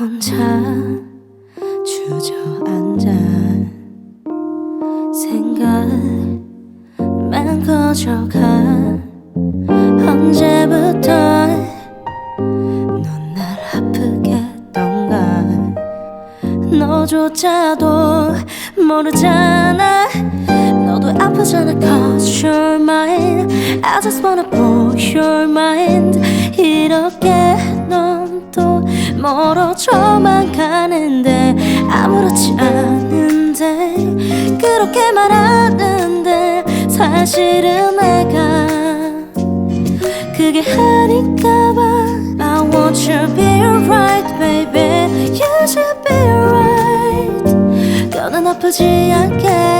혼자 주저앉아 생각만 커져가 언제부터 넌 날 아프게 했던가. 너조차도 모르잖아. 너도 아프잖아. Cause you're mine. I just wanna blow your mind. 이렇게 멀어져만 가는데 아무렇지 않은데 그렇게 말하는데 사실은 내가 그게 아닐까봐 I want you to be alright baby You should be alright 더는 아프지 않게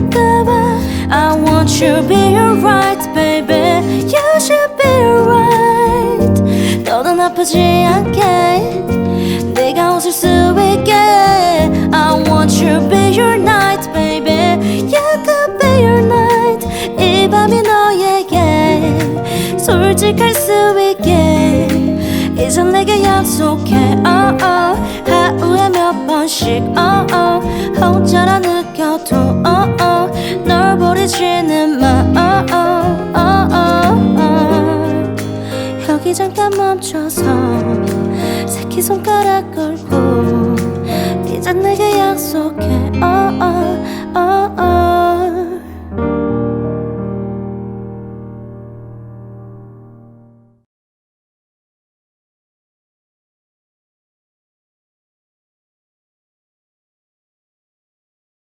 아닐까봐 I want you to be alright baby You should be alright 너는 아프지 않게 네가 웃을 수 있게 I want you to be your night baby You could be your night 이 밤이 너에게 솔직할 수 있게 이제 내게 약속해 oh, oh. 하루에 몇 번씩 oh, oh. 혼자라 느껴도 oh, oh. 떨어지는 마음. 여기 잠깐 멈춰서 새끼손가락 걸고 네 이제 내게 약속해.